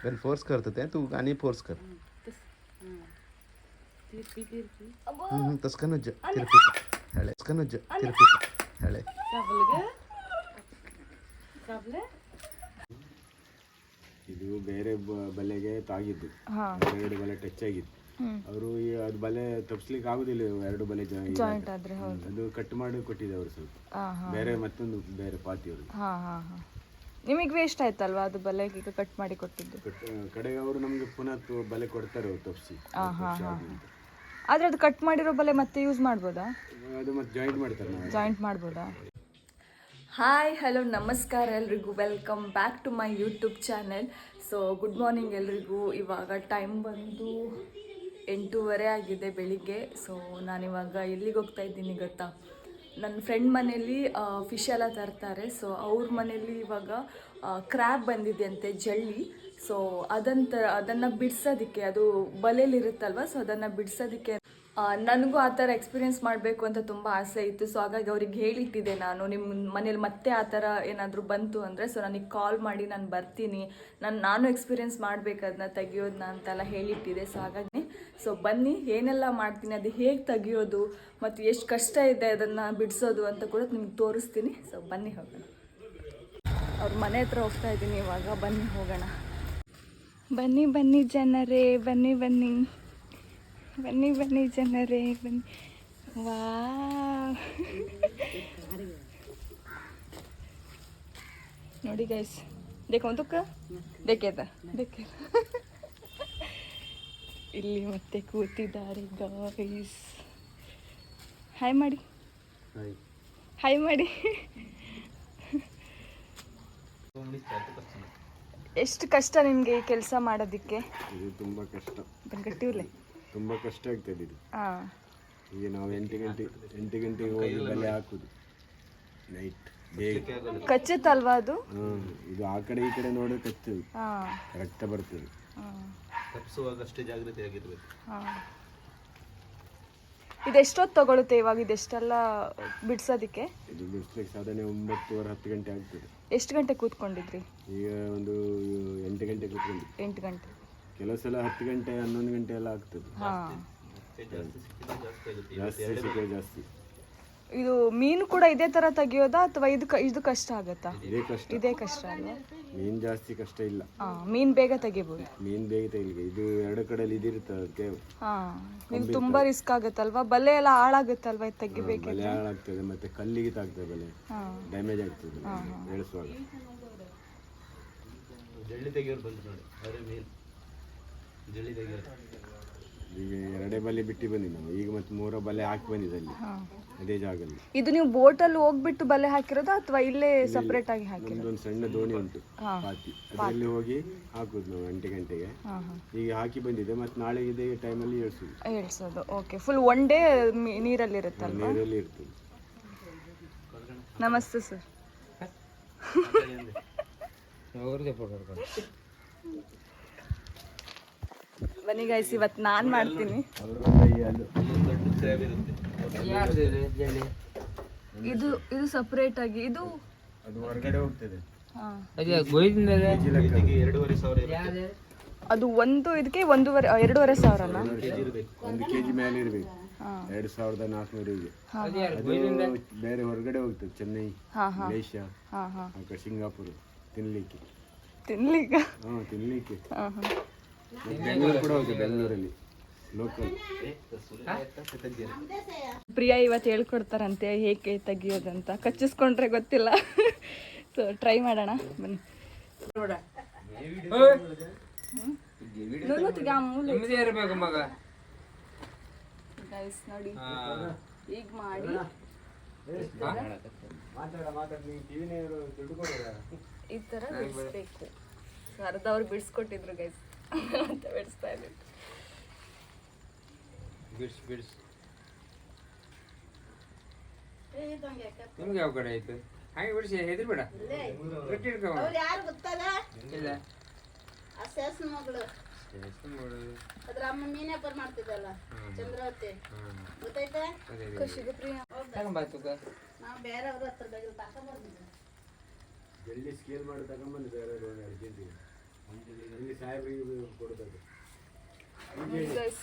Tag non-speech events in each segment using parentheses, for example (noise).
Ben force करत होते तू आणि फोर्स कर तिरपी तिरपी हम्म, तस का नुज्ज तिरपी हेळे तस का नुज्ज तिरपी हेळे ಕಬ್ಲ್ಗೆ ಕಬ್ಲೆ ಇದು ಬೇರೆ ಬ- ಬಲೆಗೆ ತಾಗಿದ್ದು ಎರಡು ಬಲೆ ಟಚ್ ಆಗಿತ್ತು ಅವರು ಅದು ಬಲೆ ತಪ್ಪಿಸ್ಲಿಕ್ಕೆ ಆಗುದಿಲ್ಲ ಇವು ಎರಡು ಬಲೆ ಜಾಯಿಂಟ್ ಆದ್ರೆ ಅದು ಕಟ್ ಮಾಡಿ ಕೊಟ್ಟಿದೆ ಅವರು ಸ್ವಲ್ಪ ಹಾ ಹಾ ಬೇರೆ ಮತ್ತೊಂದು ಬೇರೆ ಪಾತಿ ಅವ್ರಿಗೆ ಹಾ ಹಾ ಹಾ ನಿಮಗೆ ವೇಸ್ಟ್ ಆಯ್ತಲ್ವಾ ಅದು ಬಲೆ ಈಗ ಕಟ್ ಮಾಡಿ ಕೊಟ್ಟಿದ್ದು? ಕಟ್ ಕಡೆಗೆ ಅವರು ನಮಗೆ ಪುನಃ ತು- ಬಲೆ ಕೊಡ್ತಾರೆ ಹಾ ತಪ್ಪಿಸಿ ಆದ್ರೆ ಅದು ಕಟ್ ಮಾಡಿರೋ ಬಲೆ ಮತ್ತೆ ಯೂಸ್ ಮಾಡ್ಬೋದಾ? ಅದು ಮತ್ತೆ ಜಾಯಿಂಟ್ ಮಾಡ್ತಾರೆ ನಾವು. ಜಾಯಿಂಟ್ ಮಾಡ್ಬೋದಾ? ಹಾಯ್ ಹಲೋ ನಮಸ್ಕಾರ ಎಲ್ರಿಗೂ. Welcome back to my YouTube channel so good morning ಎಲ್ರಿಗೂ. ಇವಾಗ ಟೈಮ್ ಬಂದು ಎಂಟೂವರೆ ಆಗಿದೆ ಬೆಳಿಗ್ಗೆ. ಸೊ ನಾನಿವಾಗ ಎಲ್ಲಿಗೆ ಹೋಗ್ತಾ ಇದ್ದೀನಿ ಗೊತ್ತಾ? ನನ್ನ ಫ್ರೆಂಡ್ ಮನೇಲಿ ಫಿಶ್ ಎಲ್ಲ ತರ್ತಾರೆ. ಸೊ ಅವ್ರ ಮನೇಲಿ ಇವಾಗ ಕ್ರ್ಯಾಬ್ ಬಂದಿದೆ ಅಂತೆ ಜಳ್ಳಿ ಸೊ ಅದಂತ ಅದನ್ನು ಬಿಡಿಸೋದಕ್ಕೆ, ಅದು ಬಲೆಯಲ್ಲಿರುತ್ತಲ್ವ ಸೊ ಅದನ್ನು ಬಿಡಿಸೋದಕ್ಕೆ ನನಗೂ ಆ ಥರ ಎಕ್ಸ್ಪೀರಿಯೆನ್ಸ್ ಮಾಡಬೇಕು ಅಂತ ತುಂಬ ಆಸೆ ಇತ್ತು. ಸೊ ಹಾಗಾಗಿ ಅವ್ರಿಗೆ ಹೇಳಿಟ್ಟಿದ್ದೆ ನಾನು ನಿಮ್ಮ ಮನೇಲಿ ಮತ್ತೆ ಆ ಥರ ಏನಾದರೂ ಬಂತು ಅಂದರೆ ಸೊ ನನಗೆ ಕಾಲ್ ಮಾಡಿ ನಾನು ಬರ್ತೀನಿ. ನಾನು ನಾನು ಎಕ್ಸ್ಪೀರಿಯೆನ್ಸ್ ಮಾಡಬೇಕು ಅದನ್ನ ತೆಗಿಯೋದನ್ನ ಅಂತೆಲ್ಲ ಹೇಳಿಟ್ಟಿದೆ ಸೊ ಹಾಗಾಗಿ ಸೊ ಬನ್ನಿ, ಏನೆಲ್ಲ ಮಾಡ್ತೀನಿ, ಅದು ಹೇಗೆ ತೆಗಿಯೋದು, ಮತ್ತು ಎಷ್ಟು ಕಷ್ಟ ಇದೆ ಅದನ್ನು ಬಿಡಿಸೋದು ಅಂತ ಕೂಡ ನಿಮ್ಗೆ ತೋರಿಸ್ತೀನಿ. ಸೊ ಬನ್ನಿ ಹೋಗೋಣ. ಅವ್ರ ಮನೆ ಹತ್ರ ಹೋಗ್ತಾ ಇದ್ದೀನಿ ಇವಾಗ, ಬನ್ನಿ ಹೋಗೋಣ. ಬನ್ನಿ ಬನ್ನಿ ಜನರೇ, ಬನ್ನಿ ಬನ್ನಿ. ಬನ್ನಿ ಬನ್ನಿ ಜನರೇ ಬನ್ನಿ. ವಾ ನೋಡಿ ಗೈಸ್ ದೇಖೋ ಬೇಕೇತ ದೇಖೇತ ದೇಖೇ ಇಲ್ಲಿ ಮತ್ತೆ ಕೂತಿದ್ದಾರೆ ಗೈಸ್ ಹಾಯ್ ಮಾಡಿ ಹಾಯ್. ಮಾಡಿ ಎಷ್ಟು ಕಷ್ಟ ನಿಮಗೆ ಈ ಕೆಲಸ ಮಾಡೋದಕ್ಕೆ? ತುಂಬಾ ಕಷ್ಟ. ಗಟ್ಟಿವ್ಲೆ ತುಂಬಾ ಕಷ್ಟ ಆಗ್ತದೆ ಇದು. ಹಾಂ ಈಗ ನಾವು ಎಂಟು ಗಂಟೆ ಎಂಟು ಗಂಟೆಗೆ ಹೋಗಿ ಬಲೆ ಹಾಕುದು. ನೈಟ್ ಬೇಗ. ಕಚ್ಚುತ್ತಲ್ವಾ ಅದು? ಹ್ಮ್ ಇದು ಆ ಕಡೆ ಈ ಕಡೆ ನೋಡಿದ್ರೆ ಕಚ್ಚದು. ಹಾಂ. ರಕ್ತ ಬರ್ತದೆ. ಹಾಂ. ತಪ್ಪಿಸುವಾಗ ಅಷ್ಟೇ ಜಾಗೃತಿ ಆಗಿರ್ಬೇಕು. ಹಾಂ. ಇದೆಷ್ಟೊತ್ತು ತಗೊಳುತ್ತೆ ಇವಾಗ ಇದೆಷ್ಟೆಲ್ಲ ಬಿಡ್ಸೋದಕ್ಕೆ? ಇದು ಬಿಡಿಸ್ಲಿಕ್ಕೆ ಸಾಧಾರಣ ಒಂಬತ್ತುವರೆ ಹತ್ತು ಗಂಟೆ ಆಗ್ತದೆ. ಎಷ್ಟು ಗಂಟೆ ಕೂತ್ಕೊಂಡಿದ್ರಿ? ಈಗ ಒಂದು ಎಂಟು ಗಂಟೆ ಕೂತ್ಕೊಂಡು ಎಂಟು ಗಂಟೆ. ಕೆಲವು ಸಲ ಹತ್ತು ಗಂಟೆ ಹನ್ನೊಂದು ಗಂಟೆ ಎಲ್ಲ ಆಗ್ತದೆ. ಹಾಂ. ಜಾಸ್ತಿ ಜಾಸ್ತಿ ಇದು ಮೀನು ಕೂಡ ಇದೇ ತರ ತೆಗಿಯೋದಾ ಅಥವಾ ಇದು ಕ- ಇದು ಕಷ್ಟ ಆಗುತ್ತಾ? ಇದೇ ಕಷ್ಟ. ಇದೇ ಕಷ್ಟ ಅಲ್ವಾ? ಮೀನ್ ಜಾಸ್ತಿ ಕಷ್ಟ ಇಲ್ಲ. ಮೀನ್ ಮೀನು ಬೇಗ ತೆಗಿಬೋದು. ಮೀನ್ ಬೇಗ ತೆಗಿಲಿಕ್ಕೆ ಇದು ಎರಡು ಕಡೆಯಲ್ಲಿ ಇದಿರುತ್ತೆ ಅದಕ್ಕೆ. ಹಾಂ ನೀವು ತುಂಬ ರಿಸ್ಕ್ ಆಗುತ್ತಲ್ವಾ? ಬಲೆ ಎಲ್ಲ ಹಾಳಾಗುತ್ತಲ್ವಾ ಇದು ತೆಗಿಬೇಕು ಬಲೆ ಹಾಳಾಗ್ತದೆ ಮತ್ತೆ ಕಲ್ಲಿಗೆ ತಾಗ್ತದೆ ಬಲೆ. ಹಾಂ. ಡ್ಯಾಮೇಜ್ ಆಗ್ತದೆ ಬೆಳೆಸುವಾಗ ಜಳ್ಳಿ ತೆಗಿಯೋರು ಬಂದು ನೋಡಿ ಅವರೇ ಮೇನ್. ಈಗ ಎರಡೇ ಬಲೆ ಬಿಟ್ಟು ಬಂದಿ ನಾವು. ಈಗ ಮತ್ತೆ ಮೂರ ಬಲೆ ಹಾಕಿ ಬಂದಿದೆ ಅಲ್ಲಿ ಅದೇ ಜಾಗದಲ್ಲಿ. ಇದು ನೀವು ಬೋಟಲ್ಲಿ ಹೋಗ್ಬಿಟ್ಟು ಬಲೆ ಹಾಕಿರೋದಾ ಅಥವಾ ಇಲ್ಲೇ ಸಪರೇಟ್ ಆಗಿ ಹಾಕಿ ಒಂದು ಸಣ್ಣ ದೋಣಿ ಉಂಟು ಪಾತಿ. ಅದರಲ್ಲಿ ಹೋಗಿ ಹಾಕುದು ನಾವು ಗಂಟೆ ಗಂಟೆಗೆ. ಈಗ ಹಾಕಿ ಬಂದಿದೆ ಮತ್ತೆ ನಾಳೆ ಇದೇ ಟೈಮಲ್ಲಿ ಇಳಿಸುದು ಹೇಳ್ಸೋದು ಓಕೆ ಫುಲ್ ಒನ್ ಡೇ ನೀರಲ್ಲಿರುತ್ತಲ್ವಾ ನೀರಲ್ಲಿ ಇರುತ್ತೆ ನಮಸ್ತೆ ಸರ್ ಬನ್ನಿ ಗೈಸ್ ಇವತ್ತು ನಾನು ಮಾಡ್ತೀನಿ. ಇದು ಇದು ಸಪರೇಟ್ ಆಗಿ ಇದು ಅದು ಒಂದು ಇದಕ್ಕೆ ಒಂದೂವರೆ ಎರಡೂವರೆ ಸಾವಿರ ಒಂದು ಕೆಜಿ ಮೇಲೆ ಇರಬೇಕು. ಎರಡು ಸಾವಿರದ ನಾಲ್ಕುನೂರು ಬೇರೆ ಹೊರಗಡೆ ಹೋಗ್ತದೆ ಚೆನ್ನೈ ಮಲೇಷ್ಯಾ ಸಿಂಗಾಪುರ ತಿನ್ಲಿಕ್ಕೆ. ತಿನ್ಲಿಕ್ಕ? ಹಾ ತಿನ್ಲಿಕ್ಕೆ. ಬೆಂಗಳೂರು ಕೂಡ ಹೋಗ್ತದೆ ಬೆಂಗಳೂರಲ್ಲಿ ಲೋಕಲ್ ಪ್ರಿಯಾ ಇವತ್ತು ಹೇಳ್ಕೊಡ್ತಾರಂತೆ ಹೇಗೆ ತೆಗಿಯೋದಂತ ಕಚ್ಚಿಸ್ಕೊಂಡ್ರೆ ಗೊತ್ತಿಲ್ಲ. ಸೊ ಟ್ರೈ ಮಾಡೋಣ ಬನ್ನಿ. ನೋಡಿ. ಈಗ ಮಾಡಿ. ಈ ತರ ಬಿಡಿಸ್ಬೇಕು. ಅರ್ಧ ಅವ್ರು ಬಿಡಿಸ್ಕೊಟ್ಟಿದ್ರು ಗೈಸ್ ಅಂತ ಬಿಡಿಸ್ತಾ ಇದ್ದೀನಿ ಬಿಡಿಸಿ ಬಿಡಿಸಿ ನಿಮ್ಗೆ ಯಾವ ಕಡೆ ಆಯ್ತು? ಹಾಗೆ ಬಿಡಿಸಿ ಹೆದ್ರಿ ಗಟ್ಟಿ ಹಿಡ್ಕೊ. ಯಾರು ಗೊತ್ತಲ್ಲ? ಇಲ್ಲ. ಆ ಸೇಸ್ನ ಮಗಳು? ಅದ್ರ ಅಮ್ಮ ಮಾಡ್ತಿದ್ದಲ್ಲ ಚಂದ್ರಾವತಿ. ಗೊತ್ತೈತೆ. ಖುಷಿಗೆ ಪ್ರಿಯಾ. ತಗೊಂಬಾ ತೂಕ. ನಾವು ಬೇರೆಯವ್ರ ಹತ್ರ ಬಗ್ಗೆ ಜಲ್ದಿ ಸ್ಕೇಲ್ ಮಾಡಿ ತಗೊಂಬಂದು ಬೇರೆ ಅರ್ಜೆಂಟಿಗೆ.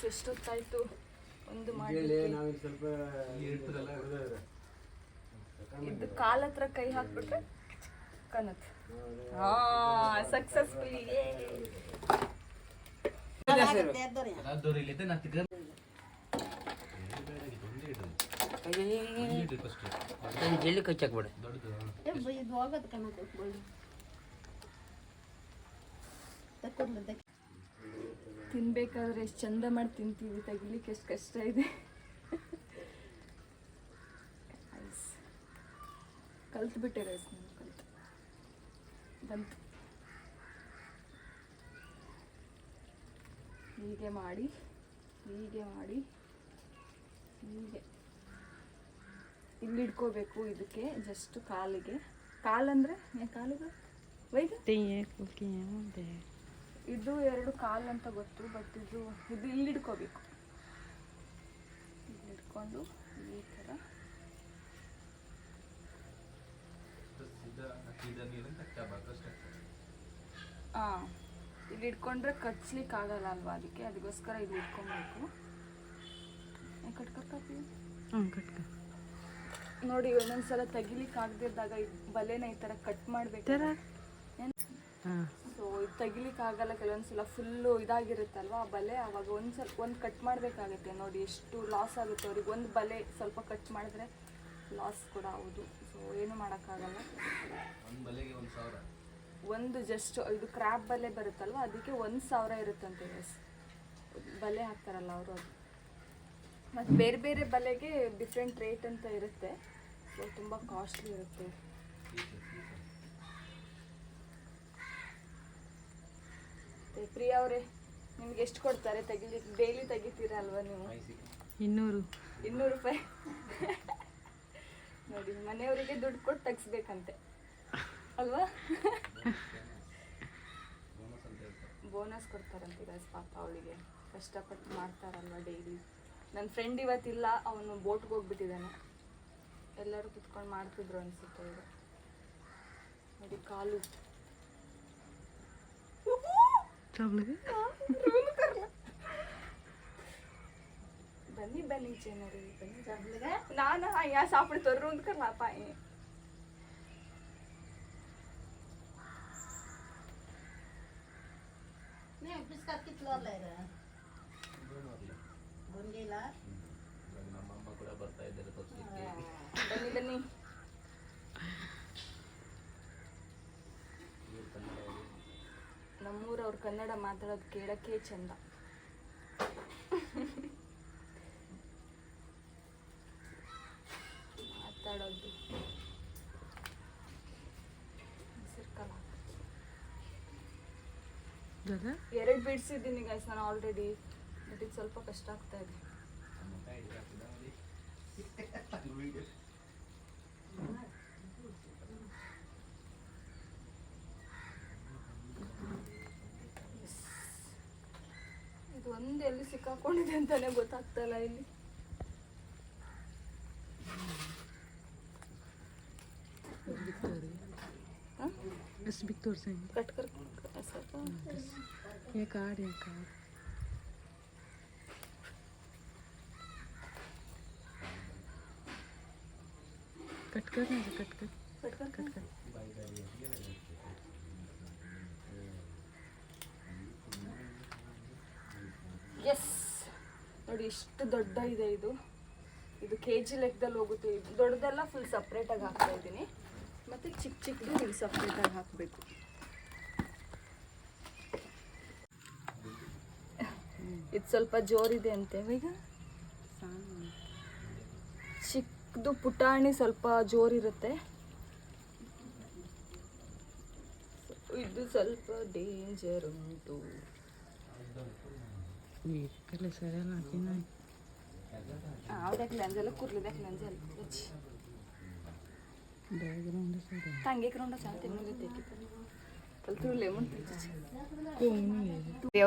ಎಷ್ಟೊತ್ತಾಯ್ತು? ಒಂದು ಮಾಡಿ. ಇದು ಕಾಲ್ ಹತ್ರ ಕೈ ಹಾಕ್ಬಿಟ್ರೆ ಕನತ್ ಹಾ ಸಕ್ಸಸ್ಫುಲಿ ಜಲ್ಲಿ ಕಚ್ಚಾಕ್ಬೇಡ ಇದು ಹೋಗೋದು ಕಣಕ್ಕೆ ತಿನ್ಬೇಕಾದ್ರೆ ಎಷ್ಟು ಚಂದ ಮಾಡಿ ತಿಂತೀವಿ, ತೆಗಿಲಿಕ್ಕೆ ಎಷ್ಟು ಕಷ್ಟ ಇದೆ. ಐಸ್ ಕಲ್ತು ಬಿಟ್ಟೆ ರೈಸ್ ನಾನು ಕಲ್ತು. ಹೀಗೆ ಮಾಡಿ ಹೀಗೆ ಮಾಡಿ, ಹೀಗೆ. ಇಲ್ಲಿ ಇಟ್ಕೋಬೇಕು ಇದಕ್ಕೆ ಜಸ್ಟ್ ಕಾಲಿಗೆ. ಕಾಲಂದ್ರೆ ಕಾಲಿಗೆ? ವೈಗ? ಇದು ಎರಡು ಕಾಲು ಅಂತ ಗೊತ್ತು ಬಟ್ ಇದು ಇದು ಇಲ್ಲಿ ಇಡ್ಕೋಬೇಕು ಇಲ್ಲಿ ಹಿಡ್ಕೊಂಡು ಈ ಥರ ಹಾಂ ಇಲ್ಲಿ ಇಟ್ಕೊಂಡ್ರೆ ಕಚ್ಲಿಕ್ಕೆ ಆಗಲ್ಲ ಅಲ್ವಾ ಅದಕ್ಕೆ? ಅದಕ್ಕೋಸ್ಕರ ಇಲ್ಲಿ ಇಟ್ಕೊಬೇಕು. ಕಟ್ಕೊತೀವಿ ನೋಡಿ ಒಂದೊಂದ್ಸಲ ತೆಗಿಲಿಕ್ಕೆ ಆಗದಿದ್ದಾಗ ಬಲೆನ ಈ ತರ ಕಟ್ ಮಾಡ್ಬೇಕು. ಸೊ ಇದು ತೆಗಿಲಿಕ್ಕೆ ಆಗಲ್ಲ ಕೆಲವೊಂದ್ಸಲ ಫುಲ್ಲು ಇದಾಗಿರುತ್ತಲ್ವ ಆ ಬಲೆ? ಅವಾಗ ಸ್ವಲ್ಪ ಒಂದು ಕಟ್ ಮಾಡಬೇಕಾಗುತ್ತೆ ನೋಡಿ ಎಷ್ಟು ಲಾಸ್ ಆಗುತ್ತೆ ಅವ್ರಿಗೆ. ಒಂದು ಬಲೆ ಸ್ವಲ್ಪ ಕಟ್ ಮಾಡಿದ್ರೆ ಲಾಸ್ ಕೂಡ ಹೌದು. ಸೊ ಏನು ಮಾಡೋಕ್ಕಾಗಲ್ಲ. ಒಂದು ಜಸ್ಟ್ ಇದು ಕ್ರ್ಯಾಪ್ ಬಲೆ ಬರುತ್ತಲ್ವ? ಅದಕ್ಕೆ ಒಂದು ಸಾವಿರ ಇರುತ್ತಂತೆ ಎಸ್ ಬಲೆ ಹಾಕ್ತಾರಲ್ಲ ಅವರು ಅದು. ಮತ್ತು ಬೇರೆ ಬೇರೆ ಬಲೆಗೆ ಡಿಫ್ರೆಂಟ್ ರೇಟ್ ಅಂತ ಇರುತ್ತೆ. ಸೊ ತುಂಬ ಕಾಸ್ಟ್ಲಿ ಇರುತ್ತೆ ಮತ್ತೆ ಪ್ರಿಯಾ ಅವರೇ ನಿಮ್ಗೆ ಎಷ್ಟು ಕೊಡ್ತಾರೆ? ತೆಗಿಲಿಕ್ಕೆ ಡೈಲಿ ತೆಗಿತೀರಾ ಅಲ್ವಾ ನೀವು? ಇನ್ನೂರು. ಇನ್ನೂರು ರೂಪಾಯಿ. ನೋಡಿ ಮನೆಯವರಿಗೆ ದುಡ್ಡು ಕೊಟ್ಟು ತೆಗಿಸ್ಬೇಕಂತೆ. ಅಲ್ವಾ? ಬೋನಸ್ ಕೊಡ್ತಾರಂತೆ ಗಸ್ ಪಾಪ ಅವಳಿಗೆ. ಕಷ್ಟಪಟ್ಟು ಮಾಡ್ತಾರಲ್ವ ಡೈಲಿ ನನ್ನ ಫ್ರೆಂಡ್ ಇವತ್ತಿಲ್ಲ ಅವನು ಬೋಟ್ಗೆ ಹೋಗ್ಬಿಟ್ಟಿದ್ದಾನೆ. ಎಲ್ಲರೂ ಕುತ್ಕೊಂಡು ಮಾಡ್ತಿದ್ರು ಅನ್ಸುತ್ತೆ ಅವರು. ನೋಡಿ ಕಾಲು. ಬನ್ನಿ ಬನ್ನಿ ಜನರು ಬನ್ನಿ ನಾನು ಯಾ ಸಾப்பிಡ್ತವ್ರು ಅಂದ್ಕರ್ಲ ಪಾಯಿ ನೀವು ಬಿಸ್ಕತ್ ಕಿತ್ಲು ಅಲ್ಲ ಇದು ಬಂದಿಲ್ಲ ಬನ್ನಿ ನಮ್ಮೂರವ್ರು ಕನ್ನಡ ಮಾತಾಡೋದು ಕೇಳಕ್ಕೆ ಚಂದ. ಮಾತಾಡೋದು. ಎರಡು ಬಿಡಿಸಿದ್ದೀನಿ ಗೈಸ್ ನಾನು ಆಲ್ರೆಡಿ ಬಟ್ ಇದು ಸ್ವಲ್ಪ ಕಷ್ಟ ಆಗ್ತಾ ಇದು. (laughs) ಅಕ್ಕ ಕೊಂಡಿದೆ ಗೊತ್ತಾಗ್ತಾ ಇಲ್ಲ ಇಲ್ಲಿ ಎಷ್ಟು ಬಿತ್ತು ತೋರಿಸಿ ಕಟ್ ಕರ್ ಏ ಕಾಡ್ ಏ ಕಾಡ್ ಕಟ್ ಕರ್ ಕಟ್ ಕರ್ ಕಟ್ ಕರ್ ಕಟ್ ಕರ್ ನೋಡಿ, ಇಷ್ಟು ದೊಡ್ಡ ಇದೆ ಇದು. ಇದು ಕೆ ಜಿ ಲೆಕ್ಕದಲ್ಲಿ ಹೋಗುತ್ತೆ. ದೊಡ್ಡದೆಲ್ಲ ಫುಲ್ ಸಪ್ರೇಟಾಗಿ ಹಾಕ್ತಾ ಇದ್ದೀನಿ. ಮತ್ತು ಚಿಕ್ಕ ಚಿಕ್ಕದು ಇಲ್ಲಿ ಸಪ್ರೇಟಾಗಿ ಹಾಕಬೇಕು. ಇದು ಸ್ವಲ್ಪ ಜೋರಿದೆ ಅಂತೆ. ಈಗ ಚಿಕ್ಕದು ಪುಟಾಣಿ ಸ್ವಲ್ಪ ಜೋರಿರುತ್ತೆ. ಇದು ಸ್ವಲ್ಪ ಡೇಂಜರ್ ಉಂಟು. वीकले सगळ्या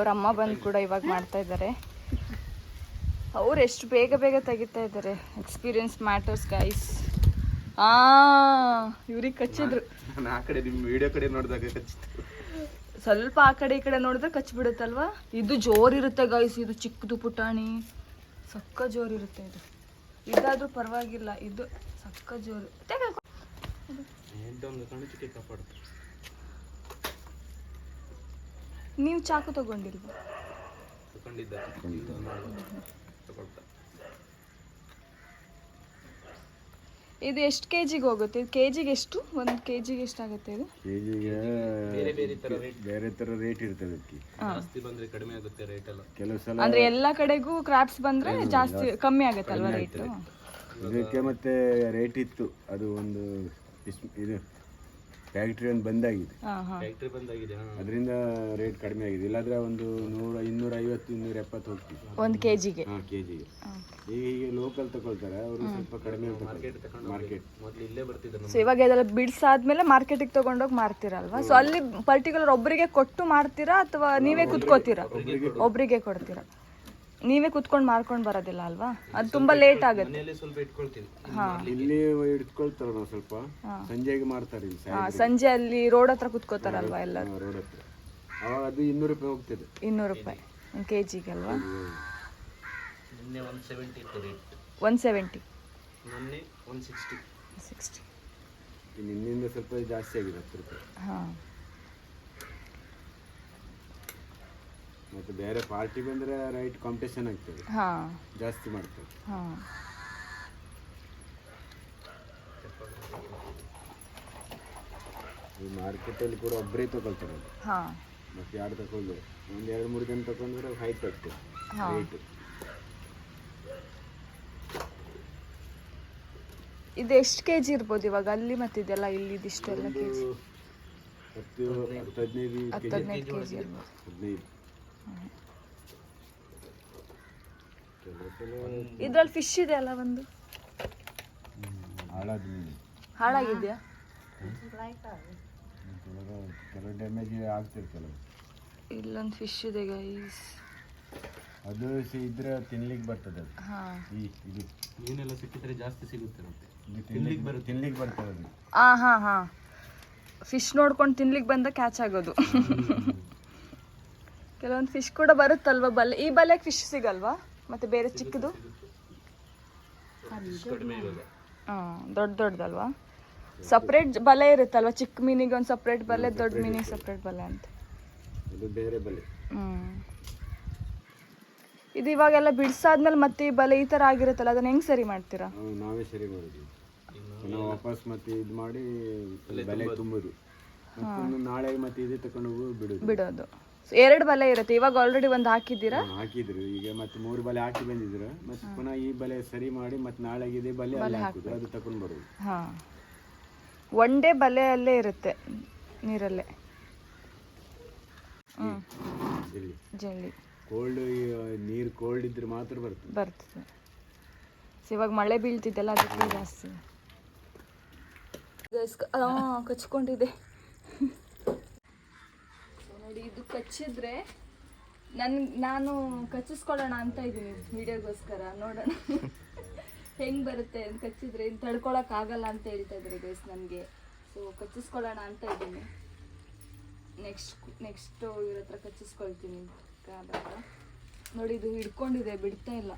ಅಮ್ಮ ಬಂದು ಕೂಡ ಇವಾಗ ಮಾಡ್ತಾ ಇದ್ದಾರೆ ಅವ್ರು ಎಷ್ಟು ಬೇಗ ಬೇಗ ತೆಗಿತಾ ಇದ್ದಾರೆ ಎಕ್ಸ್ಪೀರಿಯನ್ಸ್ ಮ್ಯಾಟರ್ಸ್ ಗೈಸ್ ಆ ಇವ್ರಿಗೆ ಕಚ್ಚಿದ್ರು ಆ ಕಡೆ ನಿಮ್ಮ ವಿಡಿಯೋ ಕಡೆ ನೋಡಿದಾಗ ಕಚ್ಚಿದ್ರು ಸ್ವಲ್ಪ ಆ ಕಡೆ ಈ ಕಡೆ ನೋಡಿದ್ರೆ ಕಚ್ಬಿಡುತ್ತಲ್ವಾ? ಇದು ಜೋರಿರುತ್ತೆ ಗೈಸ್ ಇದು ಚಿಕ್ಕದು ಪುಟಾಣಿ. ಸಕ್ಕ ಜೋರಿರುತ್ತೆ ಇದು. ಇದಾದ್ರೂ ಪರವಾಗಿಲ್ಲ ಇದು ಸಕ್ಕ ಜೋರು. ನೀವು ಚಾಕು ತಗೊಂಡಿಲ್ವಾ? ಇದು ಎಷ್ಟು ಕೆ ಜಿಗೆ ಹೋಗುತ್ತೆ? ಇದು ಕೆ ಜಿಗೆ ಎಷ್ಟು? ಒಂದು ಕೆ ಜಿಗೆ ಎಷ್ಟಾಗುತ್ತೆ ಇದು? ಕೆ ಜಿಗೆ ಬೇರೆ ತರ ರೇಟ್ ಇರ್ತದೆ ಅದಕ್ಕೆ. ಬಂದರೆ ಕಡಿಮೆ ಆಗುತ್ತೆ ಕೆಲವು ಸಲ ಅಂದ್ರೆ ಎಲ್ಲ ಕಡೆಗೂ ಕ್ರಾಪ್ಸ್ ಬಂದ್ರೆ ಜಾಸ್ತಿ ಕಮ್ಮಿ ಆಗುತ್ತೆ ಅಲ್ವಾ ರೇಟ್ ಇದಕ್ಕೆ ಮತ್ತೆ ರೇಟ್ ಇತ್ತು. ಅದು ಒಂದು ಇದು ಫ್ಯಾಕ್ಟ್ರಿ ಒಂದು ಬಂದಾಗಿದೆ. ಅದರಿಂದ ರೇಟ್ ಕಡಿಮೆ ಆಗಿದೆ. ಇಲ್ಲಾಂದ್ರೆ ಒಂದು ನೂರ ಇನ್ನೂರ ಐವತ್ತು ಇನ್ನೂರ ಎಪ್ಪತ್ತು ಹೋಗ್ತಿದೆ. ಒಂದು ಕೆ ಜಿಗೆ ಹಾಂ ಕೆ ಜಿಗೆ ಈಗ ಹೀಗೆ ಲೋಕಲ್ ತಗೊಳ್ತಾರೆ ಅವರು ಸ್ವಲ್ಪ ಕಡಿಮೆ ಮಾರ್ಕೆಟ್ ಸೊ ಇವಾಗ ಇದೆಲ್ಲ ಬಿಡ್ಸಾದ್ಮೇಲೆ ಮಾರ್ಕೆಟಿಗೆ ತಗೊಂಡೋಗಿ ಮಾರ್ತೀರಲ್ವಾ? ಸೊ ಅಲ್ಲಿ ಪರ್ಟಿಕ್ಯುಲರ್ ಒಬ್ಬರಿಗೆ ಕೊಟ್ಟು ಮಾರ್ತೀರಾ ಅಥವಾ ನೀವೇ ಕುತ್ಕೋತೀರಾ? ಒಬ್ಬರಿಗೆ ಕೊಡ್ತೀರಾ? ನೀವೇ ಕುತ್ಕೊಂಡು ಮಾರ್ಕೊಂಡು ಬರೋದಿಲ್ಲ ಅಲ್ವಾ? ಅದು ತುಂಬಾ ಲೇಟ್ ಆಗುತ್ತೆ. ಇಲ್ಲಿ ಇಟ್ಕೊಳ್ತಾರೆ ನಾವು ಸ್ವಲ್ಪ? ಸಂಜೆಗೆ ಇಲ್ಲಿ ಹಾ, ಸಂಜೆ ಅಲ್ಲಿ ರೋಡ್ ಹತ್ರ ಕುತ್ಕೋತಾರಲ್ವಾ ಎಲ್ಲರೂ? ರೋಡ್ ಹತ್ರ. ಅವಾಗ ಅದು ಇನ್ನೂರು ರೂಪಾಯಿ ಹೋಗ್ತದೆ. ಇನ್ನೂರು ರೂಪಾಯಿ ಒಂದು ಕೆ ಜಿಗೆ ಅಲ್ವಾ ಒನ್ ಸೆವೆಂಟಿ ಸಿಕ್ಸ್ಟಿ ನಿನ್ನಿಂದ ಸ್ವಲ್ಪ ಜಾಸ್ತಿ ಆಗಿದೆ ಹತ್ತು ರೂಪಾಯಿ. ಹಾಂ. ಮತ್ತೆ ಬೇರೆ ಪಾರ್ಟಿ ಬಂದ್ರೆ ರೈಟ್ ಕಾಂಪಿಟೇಷನ್ ಆಗ್ತದೆ. ಹಾಂ. ಜಾಸ್ತಿ ಮಾಡ್ತದೆ ಹಾ. ಈ ಮಾರ್ಕೆಟಲ್ಲಿ ಕೂಡ ಒಬ್ಬರೇ ತಗೊಳ್ತಾರೆ ಅದು. ಹಾಂ. ಮತ್ತೆ ಯಾರು ತಗೊಂಡು ಒಂದು ಎರಡು ಮೂರು ಜನ ತಗೊಂಡ್ರೆ ಹೈಟ್ ಆಗ್ತದೆ ರೇಟ್ ಇದು ಎಷ್ಟು ಕೆ ಜಿ ಇರ್ಬೋದು ಇವಾಗ? ಅಲ್ಲಿ ಮತ್ತೆ ಇದೆಲ್ಲ ಇಲ್ಲಿ ಇದಿಷ್ಟೆಲ್ಲ ಕೆ ಜಿ ಹತ್ತು ಹತ್ತು ಹದಿನೈದು ಹತ್ತು ಹದಿನೈದು ಕೆ ಜಿ ಇರ್ಬೋದು. ಹದಿನೈದು. ಇದ್ರಲ್ಲಿ ಫಿಶ್ ಇದೆ ಅಲ್ಲ ಒಂದು? ಹಾಳಾಗಿದೆಯಾ? ಕೆಲವು ಡ್ಯಾಮೇಜ್ ಆಗ್ತಿದೆ ಕೆಲವು ಇಲ್ಲೊಂದು ಫಿಶ್ ಇದೆ ಗೈಸ್ ಅದು ಇದ್ರೆ ತಿನ್ಲಿಕ್ಕೆ ಬರ್ತದೆ ಅದು. ಈ ಇದು. ಮೀನೆಲ್ಲ ಸಿಕ್ಕಿದ್ರೆ ಜಾಸ್ತಿ ಸಿಗುತ್ತೆ ಮತ್ತೆ? ತಿನ್ಲಿಕ್ಕೆ ಬರ್ ತಿನ್ಲಿಕ್ಕೆ ಬರ್ತದೆ ಅದು. ಹಾಂ ಹಾಂ ಹಾಂ. ಫಿಶ್ ನೋಡ್ಕೊಂಡು ತಿನ್ಲಿಕ್ಕೆ ಬಂದ ಕ್ಯಾಚ್ ಆಗೋದು. ಕೆಲವೊಂದು ಫಿಶ್ ಕೂಡ ಬರುತ್ತಲ್ವಾ ಬಲೆ? ಈ ಬಲೆಗೆ ಫಿಶ್ ಸಿಗಲ್ವಾ? ಮತ್ತೆ ಬೇರೆ ಚಿಕ್ಕದು? ಹಾಂ ದೊಡ್ಡ ದೊಡ್ಡದಲ್ವಾ? ಸಪ್ರೇಟ್ ಬಲೆ ಇರುತ್ತಲ್ವಾ? ಚಿಕ್ಕ ಮೀನಿಗೆ ಒಂದು ಸಪ್ರೇಟ್ ಬಲೆ ದೊಡ್ಡ ಮೀನಿಗೆ ಸಪ್ರೇಟ್ ಬಲೆ ಅಂತ. ಇದು ಬೇರೆ ಬಲೆ. ಹ್ಮ್. ಇದು ಇವಾಗೆಲ್ಲ ಬಿಡ್ಸಾದ್ಮೇಲೆ ಮತ್ತೆ ಈ ಬಲೆ ಈ ಥರ ಆಗಿರುತ್ತಲ್ಲ ಅದನ್ನ ಹೆಂಗ್ ಸರಿ ಮಾಡ್ತೀರಾ? ನಾವು ನಾವೇ ಸರಿ ಮಾಡೋದು. ನಾವು ವಾಪಸ್ ಮತ್ತೆ ಇದು ಮಾಡಿ ಬಲೆ ತುಂಬೋದು. ನಾಳೆ ಮತ್ತೆ ಇದೇ ತಕೊಂಡು ಹೋಗಿ ಬಿಡುದು. ಎರಡು ಬಲೆ ಇರುತ್ತೆ. ಇವಾಗ ಆಲ್ರೆಡಿ ಒಂದು ಹಾಕಿದ್ದೀರಾ? ಹಾಕಿದ್ರು. ಈಗ ಮತ್ತೆ ಮೂರು ಬಲೆ ಹಾಕಿ ಬಂದಿದ್ರು. ಮತ್ತೆ ಪುನಃ ಈ ಬಲೆ ಸರಿ ಮಾಡಿ ಮತ್ತೆ ನಾಳೆ ಇದೆ ಬಲೆ ಅಲ್ಲಿ ಹಾಕುದು. ಅದು ತಕೊಂಡು ಬರುದು. ಹಾ. ಒನ್ ಡೇ ಬಲೆಯಲ್ಲೇ ಇರುತ್ತೆ ನೀರಲ್ಲೇ. ಜಲ್ಲಿ. ಕೋಲ್ಡ್ ನೀರು ಕೋಲ್ಡ್ ಇದ್ರೆ ಮಾತ್ರ ಬರ್ತದೆ. ಬರ್ತದೆ. ಸೊ ಇವಾಗ ಮಳೆ ಬೀಳ್ತಿದ್ದೆಲ್ಲ ಅದಕ್ಕೆ ಜಾಸ್ತಿ. ಕಚ್ಕೊಂಡಿದೆ ನೋಡಿ ಇದು ಕಚ್ಚಿದ್ರೆ ನನ್ ನಾನು ಕಚ್ಚಿಸ್ಕೊಳ್ಳೋಣ ಅಂತ ಇದ್ದೀನಿ ವಿಡಿಯೋಗೋಸ್ಕರ ನೋಡೋಣ. ಹೆಂಗೆ ಬರುತ್ತೆ ಅಂತ ಕಚ್ಚಿದ್ರೆ ಇನ್ನು ತಡ್ಕೊಳಕ್ ಆಗಲ್ಲ ಅಂತ ಹೇಳ್ತಾ ಇದ್ದಾರೆ ಗೈಸ್ ನನಗೆ. ಸೊ ಕಚ್ಚಿಸ್ಕೊಳ್ಳೋಣ ಅಂತ ಇದ್ದೀನಿ ನೆಕ್ಸ್ಟ್ ನೆಕ್ಸ್ಟ್ ಇವ್ರ ಹತ್ರ ಕಚ್ಚಿಸ್ಕೊಳ್ತೀನಿ ನೋಡಿ ಇದು ಹಿಡ್ಕೊಂಡಿದೆ ಬಿಡ್ತಾ ಇಲ್ಲ.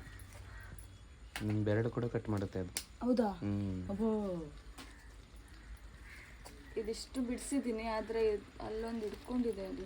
ನಿಮ್ಮ ಬೆರಡು ಕೂಡ ಕಟ್ ಮಾಡುತ್ತೆ ಅದು. ಹೌದಾ? ಅಬ್ಬೋ. ಇದಿಷ್ಟು ಬಿಡಿಸಿದ್ದೀನಿ ಆದರೆ ಅಲ್ಲೊಂದು ಹಿಡ್ಕೊಂಡಿದೆ ಅದು.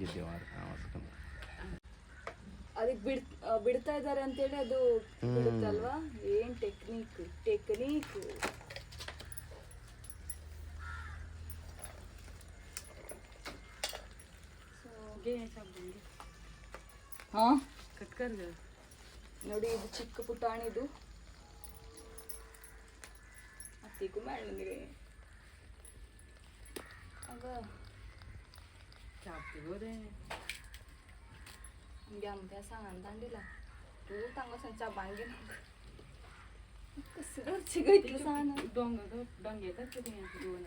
ಗೆದ್ದೆವಾರ ಅವಸ್ಕನ್ ಅದಕ್ಕೆ ಬಿಡ್ ಬಿಡ್ತಾ ಇದ್ದಾರೆ ಅಂತೇಳಿ ಅದು ಬಿಡುತ್ತಲ್ವಾ? ಏನು ಟೆಕ್ನಿಕ್ ಟೆಕ್ನಿಕ್ ಹಾ? ಕಟ್ಕೊಂಡು ನೋಡಿ, ಇದು ಚಿಕ್ಕ ಪುಟಾಣಿದು ಅತ್ತಿಗೂ ಮಾಡಿ ಆಗ गॅमक्या सांगान तांडिला तू तांगा सांच्या बांगे कसलं शिकयतलं सांग डोंग डोंग येतात ते दोन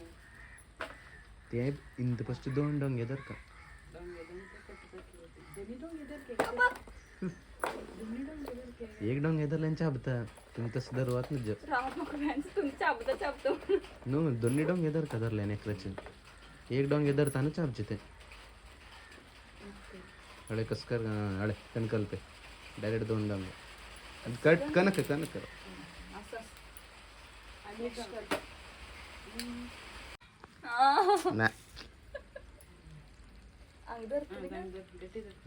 ते इंद फस्ट दोन डोंग येतात का एक डोंग येतात चाबता तुम्ही तसं दरवात नाही जप तुम्ही चाबता चाबतो नो दोन्ही डोंग येतात का धरल्याने एकराचे एक डोंग येतात ना चाबचे ते ಹಳೆ ಕಸ್ಕರ್ ಹಳೆ ಕನಕಲ್ಪೆ ಡೈರೆಕ್ಟ್ ದೊಂಡಂಗ ಅದು ಕಟ್ ಕನಕ ಕನಕ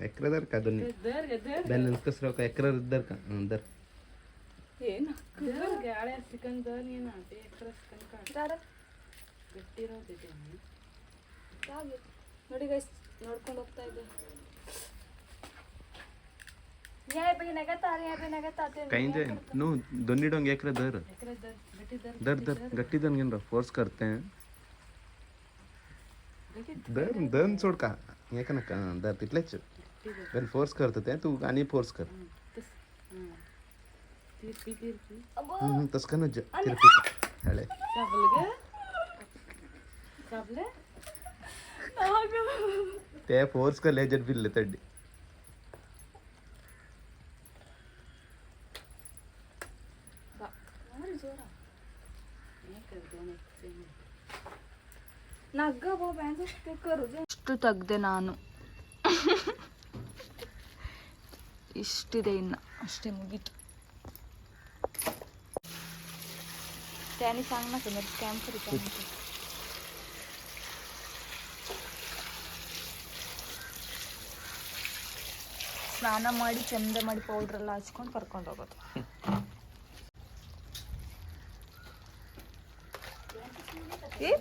ಎಕ್ರದರ್ ಕ ಅದನ್ನ ಬ್ಯಾಲೆನ್ಸ್ ಕಸ್ರ ಎಕ್ರರ್ ಇದ್ದರ್ ಕ ದರ್ ಏನು ಗಾಳಿ ಸಿಕ್ಕಂದ ನೀನು ಎಕ್ರ ಸಿಕ್ಕಂದ ಗಟ್ಟಿರೋದಿದೆ ನೋಡಿ ಗೈಸ್ ನೋಡ್ಕೊಂಡು ಹೋಗ್ತಾ ಇದ್ದೆ कहीं जाए। नो दोन्ही डोंगे एकरे धर धर धर गट्टी धन घेऊन फोर्स करते धर धन सोड का हे का नका धर तितलेच पण फोर्स करत ते तू आणि फोर्स कर। तस का नज तिरपी हळे ते फोर्स करले जट बिल्ले तड्डी ಇಷ್ಟು ತೆಗ್ದೆ ನಾನು ಇಷ್ಟಿದೆ ಇನ್ನು ಅಷ್ಟೇ ಮುಗೀತು त्याने सांग ना समोर स्कॅम करू का म्हणते. ಸ್ನಾನ ಮಾಡಿ ಚಂದ ಮಾಡಿ ಪೌಡ್ರ್ ಎಲ್ಲ ಹಚ್ಕೊಂಡು ಕರ್ಕೊಂಡು ಹೋಗೋದು ಏ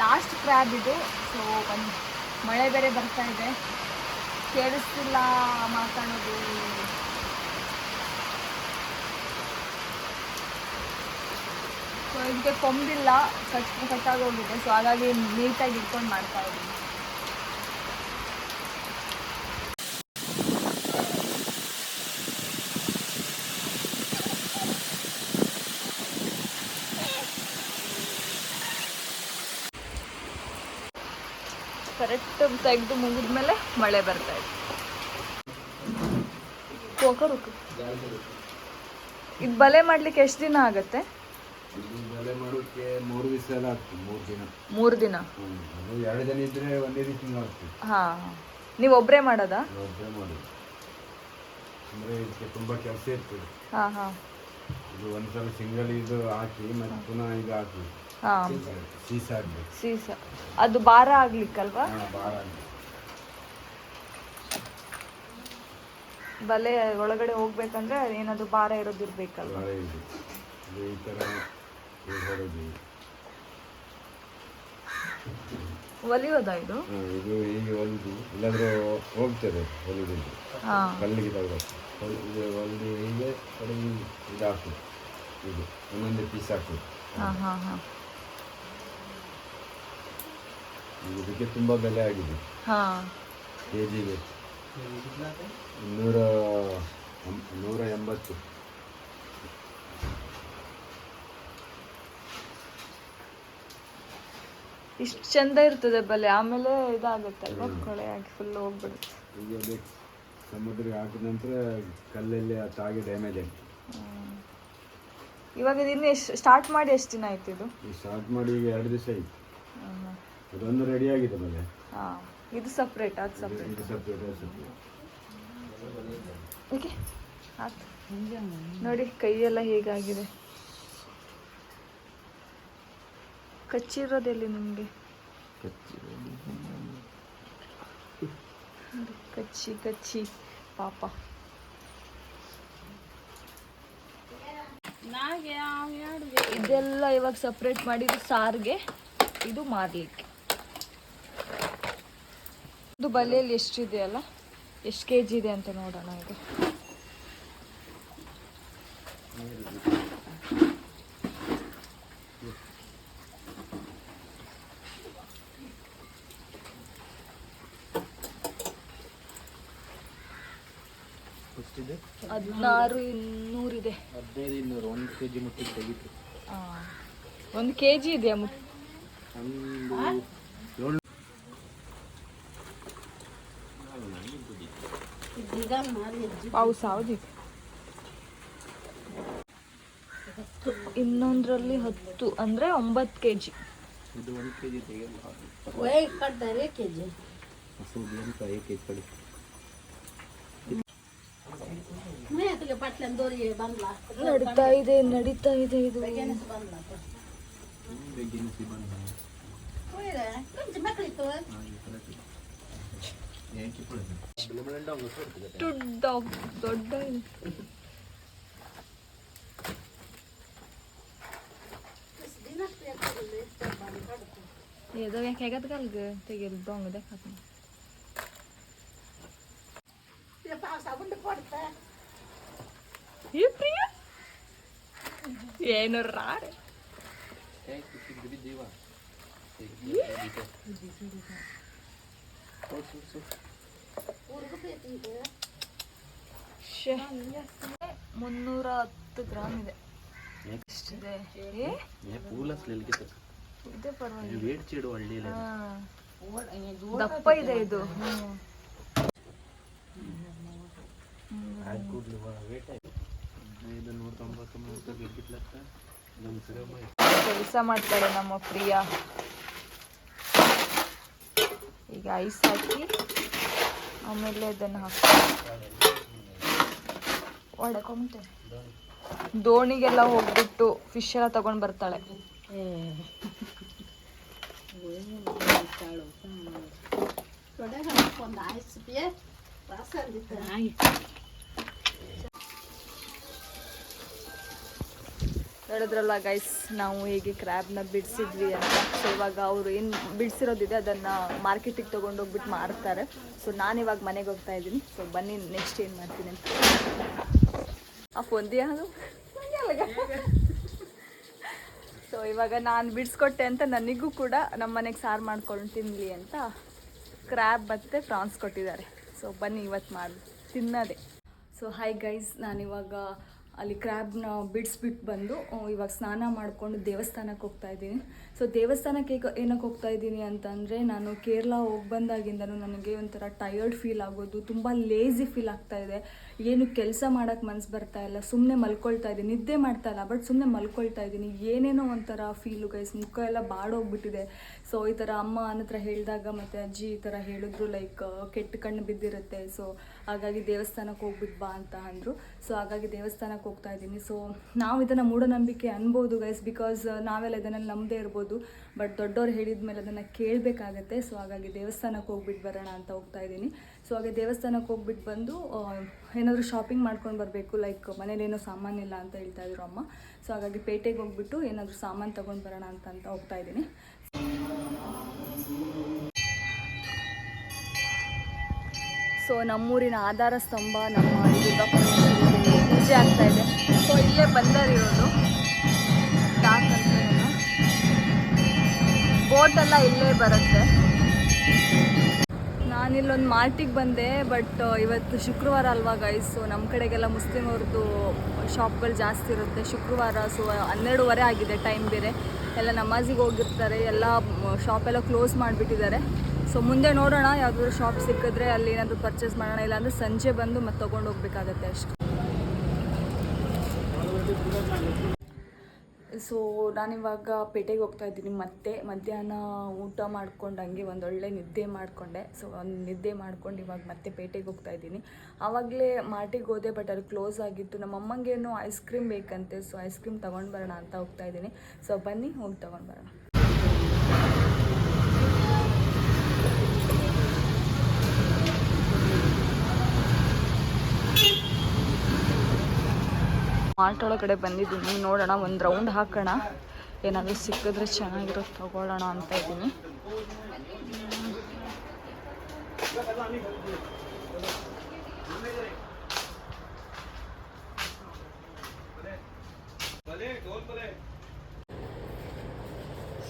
ಲಾಸ್ಟ್ ಕ್ರ್ಯಾಬ್ ಇದು. ಸೊ ಒಂದು ಮಳೆ ಬೇರೆ ಬರ್ತಾ ಇದೆ. ಕೇಳಿಸ್ತಿಲ್ಲ ಮಾತಾಡೋದು. ಇದಕ್ಕೆ ಕೊಂಬಿಲ್ಲ, ಕಟ್ ಕಟ್ಟಾಗಿ ಹೋಗಿದೆ ಸೊ ಹಾಗಾಗಿ ನೀಟಾಗಿ ಇಟ್ಕೊಂಡು ಮಾಡ್ತಾ ಇದ್ದೀನಿ. ಕರೆಕ್ಟ್ ತೆಗೆದು ಮುಗಿದ್ಮೇಲೆ ಮಳೆ ಬರ್ತಾ ಇದೆ. ಇದು ಬಲೆ ಮಾಡ್ಲಿಕ್ಕೆ ಎಷ್ಟು ದಿನ ಆಗತ್ತೆ? ಇದು ಬೆಲೆ ಮಾಡೋಕ್ಕೆ ಮೂರು ದಿವಸ ಎಲ್ಲ ಆಗ್ತದೆ ಮೂರು ದಿನ. ಮೂರು ದಿನ? ಹ್ಮ್. ಅದು ಎರಡು ಜನ ಇದ್ರೆ ಒಂದೇ ದಿವಸ ಆಗ್ತದೆ ಹಾ ನೀವು ಒಬ್ಬರೇ ಮಾಡೋದಾ? ಒಬ್ಬರೇ ಮಾಡೋದು. ಅಂದರೆ ಇದಕ್ಕೆ ತುಂಬ ಕೆಲಸ ಇರ್ತದೆ. ಹಾ ಹಾ. ಇದು ಒಂದ್ಸಲ ಸಿಂಗಲ್ ಇದು ಹಾಕಿ ಮತ್ತೆ ಪುನಃ ಇದು ಹಾಕಿ. ಹಾ. ಸೀಸ ಹಾಕ್ಬೇಕು ಸೀಸ. ಅದು ಭಾರ ಆಗ್ಲಿಕ್ಕಲ್ವಾ? ಹಾಂ ಭಾರ ಆಗ್ಬೇಕು. ಬಲೆ ಒಳಗಡೆ ಹೋಗ್ಬೇಕಂದ್ರೆ ಏನಾದ್ರು ಭಾರ ಇರೋದಿರ್ಬೇಕಲ್ವಾ? ಭಾರ ಇದೆ ಇದು ಈ ಥರ ಹೊಡೆದು ಒಲಿಯೋದಾ ಇದು? ಇದು ಹೀಗೆ ಒಂದು ಇಲ್ಲಾಂದ್ರೆ ಹೋಗ್ತದೆ ಹೊಲಿದಿದ್ದು ಹಾ. ಕಲ್ಲಿಗೆ ತಗೊಳ್ಬೇಕು ಇದು ಹೊಲಿದು ಹೀಗೆ ಹೊಡೆದು ಇದು ಹಾಕು. ಇದು ಒಂದೊಂದು ಪೀಸ್ ಹಾಕು. ಈಗ ಇದಕ್ಕೆ ತುಂಬ ಬೆಲೆ ಆಗಿದೆ. ಹಾ. ಕೆ ಜಿಗೆ ನೂರ ಇಷ್ಟು ಚಂದ ಇರ್ತದೆ ಬಲೆ ಆಮೇಲೆ ಇದಾಗುತ್ತಲ್ವಾ ಕೊಳೆ ಆಗಿ ಫುಲ್ ಹೋಗ್ಬಿಡುತ್ತೆ. ಈಗ ಅದೇ ಸಮುದ್ರಕ್ಕೆ ಹಾಕಿದ ನಂತರ ಕಲ್ಲಲ್ಲಿ ತಾಗಿ ಡ್ಯಾಮೇಜ್ ಆಯ್ತು. ಇವಾಗ ಇದು ಇನ್ನು ಎಷ್ಟು ಸ್ಟಾರ್ಟ್ ಮಾಡಿ ಎಷ್ಟು ದಿನ ಆಯ್ತು ಇದು? ಸ್ಟಾರ್ಟ್ ಮಾಡಿ ಈಗ ಎರಡು ದಿವಸ ಆಯ್ತು. ಅದೊಂದು ರೆಡಿ ಆಗಿದೆ ಬಲೆ. ಹಾ ಇದು ಸಪ್ರೇಟ್ ಅದು ಸಪ್ರೇಟ್ ಇದು ಸಪ್ರೇಟ್ ಸಪ್ರೇಟ್ ಓಕೆ ಆಯ್ತು. ನೋಡಿ ಕೈಯೆಲ್ಲ ಹೇಗಾಗಿದೆ. ಕಚ್ಚಿರೋದೆಲ್ಲಿ ನಿಮಗೆ? ಕಚ್ಚಿ ಕಚ್ಚಿ. ಪಾಪ. ಇದೆಲ್ಲ ಇವಾಗ ಸಪ್ರೇಟ್ ಮಾಡಿದ್ರು ಸಾರಿಗೆ ಇದು ಮಾರಲಿಕ್ಕೆ. ಇದು ಬಲೆಯಲ್ಲಿ ಎಷ್ಟಿದೆ ಅಲ್ಲ? ಎಷ್ಟು ಕೆ ಜಿ ಇದೆ ಅಂತ ನೋಡೋಣ ಇದು ಹದಿನಾರು ಇನ್ನೂರಿದೆ ಹದಿನೈದು ಇನ್ನೂರು ಒಂದು ಕೆ ಜಿ ಮುಟ್ಟಿಗೆ ತೆಗಿತು. ಒಂದು ಕೆ ಜಿ ಇದೆಯಾ ಮುಟ್ ಒಂದು ಏಳು ಪಾವು ಸಾವಿರ ಇನ್ನೊಂದರಲ್ಲಿ ಹತ್ತು ಅಂದ್ರೆ ಒಂಬತ್ತು ಕೆ ಜಿ ಇದು ಒಂದು ಕೆ ಜಿ ತೆಗೆಯಲ್ಲ ವೈ ಕಟ್ಟಾರೆ ಕೆ ಜಿ ಹಸು ಎಂತ ಏಕೆ ಕೆ ಜಿ ಕಡಿ ಬೆಂದೋರಿ ಬಂದ್ಲ ನಡೀತಾ ಇದೆ ನಡೀತಾ ಇದೆ ಇದು ಬೆಗೆನಸ್ ಬಂದ್ಲ ಬೆಗೆನಸ್ ಬಂದ್ಲ ಹೋಯ್ರೆ ಕೊಂಚ ಮಕ್ಕಳಿತ್ತು ಯಾಕೆ ಕೊಡ್ತೀನಿ ದೊಡ್ಡ ದೊಡ್ಡ ये तो क्या कहते कल गए तो ये दोंग देखा तुम ये पास आउट पड़ता है ಏನು ರಾರ ಮುನ್ನೂರ ಹತ್ತು ಗ್ರಾಮ್ ಇದೆ ಎಷ್ಟಿದೆ ಇದೆ ಪರವಾಗಿಲ್ಲ ದಪ್ಪ ಇದೆ ಇದು ಹ್ಞೂ ಕೆಲಸ ಮಾಡ್ತಾಳೆ ನಮ್ಮ ಪ್ರಿಯ. ಈಗ ಐಸ್ ಹಾಕಿ ಆಮೇಲೆ ಅದನ್ನು ಹಾಕ್ತಾರೆ ದೋಣಿಗೆಲ್ಲ ಹೋಗ್ಬಿಟ್ಟು ಫಿಶ್ ಎಲ್ಲ ತಗೊಂಡು ಬರ್ತಾಳೆ. ಒಂದು ಹೇಳಿದ್ರಲ್ಲ ಗೈಸ್ ನಾವು ಹೇಗೆ ಕ್ರ್ಯಾಬ್ನ ಬಿಡಿಸಿದ್ವಿ ಅಂತ. ಸೊ ಇವಾಗ ಅವರು ಏನು ಬಿಡಿಸಿರೋದಿದೆ ಅದನ್ನು ಮಾರ್ಕೆಟಿಗೆ ತೊಗೊಂಡೋಗ್ಬಿಟ್ಟು ಮಾರ್ತಾರೆ. ಸೊ ನಾನು ಇವಾಗ ಮನೆಗೆ ಹೋಗ್ತಾ ಇದ್ದೀನಿ. ಸೊ ಬನ್ನಿ ನೆಕ್ಸ್ಟ್ ಏನು ಮಾಡ್ತೀನಿ ಅಂತ. ಆ ಫೋನ್ದಿ ಅದು ಸೊ ಇವಾಗ ನಾನು ಬಿಡಿಸ್ಕೊಟ್ಟೆ ಅಂತ ನನಗೂ ಕೂಡ ನಮ್ಮ ಮನೆಗೆ ಸಾರು ಮಾಡ್ಕೊಂಡು ತಿನ್ನಲಿ ಅಂತ ಕ್ರ್ಯಾಬ್ ಮತ್ತು ಫ್ರಾನ್ಸ್ ಕೊಟ್ಟಿದ್ದಾರೆ. ಸೊ ಬನ್ನಿ ಇವತ್ತು ಮಾಡಿ, ತಿನ್ನೋದೆ. ಸೊ ಹಾಯ್ ಗೈಸ್ ನಾನಿವಾಗ ಅಲ್ಲಿ ಕ್ರ್ಯಾಬ್ನ ಬಿಡಿಸ್ಬಿಟ್ಟು ಬಂದು ಇವಾಗ ಸ್ನಾನ ಮಾಡಿಕೊಂಡು ದೇವಸ್ಥಾನಕ್ಕೆ ಹೋಗ್ತಾ ಇದ್ದೀನಿ. ಸೊ ದೇವಸ್ಥಾನಕ್ಕೆ ಏನಕ್ಕೆ ಹೋಗ್ತಾ ಇದ್ದೀನಿ ಅಂತಂದರೆ, ನಾನು ಕೇರಳ ಹೋಗಿ ಬಂದಾಗಿಂದನೂ ನನಗೆ ಒಂಥರ ಟಯರ್ಡ್ ಫೀಲ್ ಆಗೋದು, ತುಂಬ ಲೇಝಿ ಫೀಲ್ ಆಗ್ತಾ ಇದೆ. ಏನು ಕೆಲಸ ಮಾಡೋಕ್ಕೆ ಮನ್ಸು ಬರ್ತಾ ಇಲ್ಲ ಸುಮ್ಮನೆ ಮಲ್ಕೊಳ್ತಾ ಇದ್ದೀನಿ, ನಿದ್ದೆ ಮಾಡ್ತಾ ಇಲ್ಲ ಬಟ್ ಸುಮ್ಮನೆ ಮಲ್ಕೊಳ್ತಾ ಇದ್ದೀನಿ. ಏನೇನೋ ಒಂಥರ ಫೀಲು ಗೈಸ್ ಮುಖ ಎಲ್ಲ ಬಾಡೋಗ್ಬಿಟ್ಟಿದೆ. ಸೊ ಈ ಥರ ಅಮ್ಮ ಅನ್ನತ್ರ ಹೇಳಿದಾಗ ಮತ್ತು ಅಜ್ಜಿ ಈ ಥರ ಹೇಳಿದ್ರು ಲೈಕ್ ಕೆಟ್ಟ ಕಣ್ಣು ಬಿದ್ದಿರುತ್ತೆ. ಸೊ ಹಾಗಾಗಿ ದೇವಸ್ಥಾನಕ್ಕೆ ಹೋಗ್ಬಿಟ್ಟು ಬಾ ಅಂತ ಅಂದರು. ಸೊ ಹಾಗಾಗಿ ದೇವಸ್ಥಾನಕ್ಕೆ ಹೋಗ್ತಾ ಇದ್ದೀನಿ. ಸೊ ನಾವು ಇದನ್ನು ಮೂಢನಂಬಿಕೆ ಅನ್ಬೋದು ಗೈಸ್ ಬಿಕಾಸ್ ನಾವೆಲ್ಲ ಇದನ್ನು ನಂಬದೇ ಇರ್ಬೋದು. ಬಟ್ ದೊಡ್ಡವ್ರು ಹೇಳಿದ ಮೇಲೆ ಅದನ್ನು ಕೇಳಬೇಕಾಗತ್ತೆ. ಸೊ ಹಾಗಾಗಿ ದೇವಸ್ಥಾನಕ್ಕೆ ಹೋಗ್ಬಿಟ್ಟು ಬರೋಣ ಅಂತ ಹೋಗ್ತಾ ಇದ್ದೀನಿ. ಸೊ ಹಾಗೆ ದೇವಸ್ಥಾನಕ್ಕೆ ಹೋಗ್ಬಿಟ್ಟು ಬಂದು ಏನಾದರೂ ಶಾಪಿಂಗ್ ಮಾಡ್ಕೊಂಡು ಬರಬೇಕು ಲೈಕ್ ಮನೇಲೇನೋ ಸಾಮಾನಿಲ್ಲ ಅಂತ ಹೇಳ್ತಾ ಇದ್ರು ಅಮ್ಮ. ಸೊ ಹಾಗಾಗಿ ಪೇಟೆಗೆ ಹೋಗ್ಬಿಟ್ಟು ಏನಾದರೂ ಸಾಮಾನು ತೊಗೊಂಡು ಬರೋಣ ಅಂತ ಅಂತ ಹೋಗ್ತಾ ಇದ್ದೀನಿ. ಸೊ ನಮ್ಮೂರಿನ ಆಧಾರ ಸ್ತಂಭ, ನಮ್ಮ ಪೂಜೆ ಆಗ್ತಾ ಇದೆ. ಸೊ ಇಲ್ಲೇ ಬಂದರಿರೋದು ಬೋಟ್ ಎಲ್ಲ ಇಲ್ಲೇ ಬರುತ್ತೆ. ನಾನಿಲ್ಲೊಂದು ಮಾರ್ಟಿಗೆ ಬಂದೆ ಬಟ್ ಇವತ್ತು ಶುಕ್ರವಾರ ಅಲ್ವಾ ಗೈಸು ನಮ್ಮ ಕಡೆಗೆಲ್ಲ ಮುಸ್ಲಿಮ್ ಅವ್ರದ್ದು ಶಾಪ್ಗಳು ಜಾಸ್ತಿ ಇರುತ್ತೆ. ಶುಕ್ರವಾರ ಸೊ ಹನ್ನೆರಡುವರೆ ಆಗಿದೆ ಟೈಮ್ ಬೇರೆ. ಎಲ್ಲ ನಮಾಜಿಗೆ ಹೋಗಿರ್ತಾರೆ. ಎಲ್ಲ ಶಾಪೆಲ್ಲ ಕ್ಲೋಸ್ ಮಾಡಿಬಿಟ್ಟಿದ್ದಾರೆ. ಸೊ ಮುಂದೆ ನೋಡೋಣ, ಯಾವುದಾದ್ರು ಶಾಪ್ ಸಿಕ್ಕಿದ್ರೆ ಅಲ್ಲಿ ಏನಾದರೂ ಪರ್ಚೇಸ್ ಮಾಡೋಣ. ಇಲ್ಲಾಂದರೆ ಸಂಜೆ ಬಂದು ಮತ್ತೆ ತೊಗೊಂಡು ಹೋಗ್ಬೇಕಾಗತ್ತೆ ಅಷ್ಟು. ಸೊ ನಾನಿವಾಗ ಪೇಟೆಗೆ ಹೋಗ್ತಾ ಇದ್ದೀನಿ ಮತ್ತೆ ಮಧ್ಯಾಹ್ನ ಊಟ ಮಾಡ್ಕೊಂಡು ಹಂಗೆ ಒಂದೊಳ್ಳೆ ನಿದ್ದೆ ಮಾಡಿಕೊಂಡೆ. ಸೊ ಒಂದು ನಿದ್ದೆ ಮಾಡ್ಕೊಂಡು ಇವಾಗ ಮತ್ತೆ ಪೇಟೆಗೆ ಹೋಗ್ತಾ ಇದ್ದೀನಿ. ಆವಾಗಲೇ ಮಾರ್ಟಿಗೆ ಹೋದೆ ಬಟ್ ಅಲ್ಲಿ ಕ್ಲೋಸ್ ಆಗಿತ್ತು. ನಮ್ಮ ಅಮ್ಮಂಗೇನೋ ಐಸ್ ಕ್ರೀಮ್ ಬೇಕಂತೆ ಸೊ ಐಸ್ ಕ್ರೀಮ್ ತೊಗೊಂಡು ಬರೋಣ ಅಂತ ಹೋಗ್ತಾ ಇದ್ದೀನಿ. ಸೊ ಬನ್ನಿ, ಹೋಗಿ ತೊಗೊಂಡು ಬರೋಣ. ಮಾಲ್ಟ್ ಒಳಗಡೆ ಬಂದಿದ್ದೀನಿ. ನೋಡೋಣ, ಒಂದು ರೌಂಡ್ ಹಾಕೋಣ. ಏನಾದರೂ ಸಿಕ್ಕಿದ್ರೆ ಚೆನ್ನಾಗಿರೋದು ತೊಗೊಳ್ಳೋಣ ಅಂತ ಇದ್ದೀನಿ.